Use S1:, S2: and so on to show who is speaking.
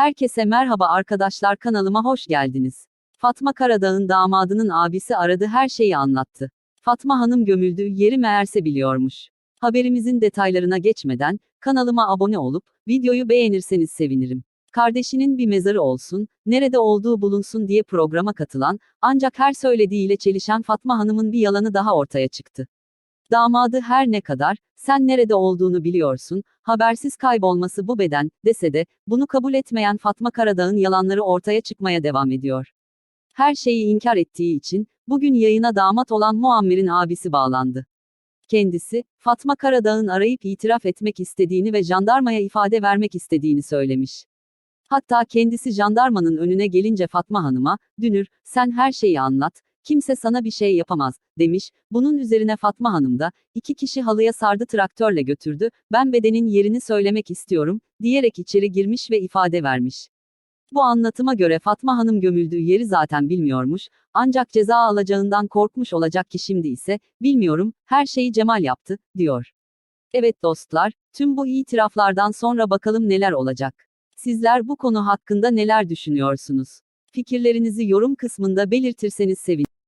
S1: Herkese merhaba arkadaşlar kanalıma hoş geldiniz. Fatma Karadağ'ın damadının abisi aradı her şeyi anlattı. Fatma Hanım gömüldüğü yeri meğerse biliyormuş. Haberimizin detaylarına geçmeden, kanalıma abone olup, videoyu beğenirseniz sevinirim. Kardeşinin bir mezarı olsun, nerede olduğu bulunsun diye programa katılan, ancak her söylediğiyle çelişen Fatma Hanım'ın bir yalanı daha ortaya çıktı. Damadı her ne kadar, sen nerede olduğunu biliyorsun, habersiz kaybolması bu beden, dese de, bunu kabul etmeyen Fatma Karadağ'ın yalanları ortaya çıkmaya devam ediyor. Her şeyi inkar ettiği için, bugün yayına damat olan Muammer'in abisi bağlandı. Kendisi, Fatma Karadağ'ın arayıp itiraf etmek istediğini ve jandarmaya ifade vermek istediğini söylemiş. Hatta kendisi jandarmanın önüne gelince Fatma Hanım'a, Dünür, sen her şeyi anlat, kimse sana bir şey yapamaz, demiş, bunun üzerine Fatma Hanım da, iki kişi halıya sardı traktörle götürdü, ben bedenin yerini söylemek istiyorum, diyerek içeri girmiş ve ifade vermiş. Bu anlatıma göre Fatma Hanım gömüldüğü yeri zaten bilmiyormuş, ancak ceza alacağından korkmuş olacak ki şimdi ise, bilmiyorum, her şeyi Cemal yaptı, diyor. Evet dostlar, tüm bu itiraflardan sonra bakalım neler olacak. Sizler bu konu hakkında neler düşünüyorsunuz? Fikirlerinizi yorum kısmında belirtirseniz sevinirim.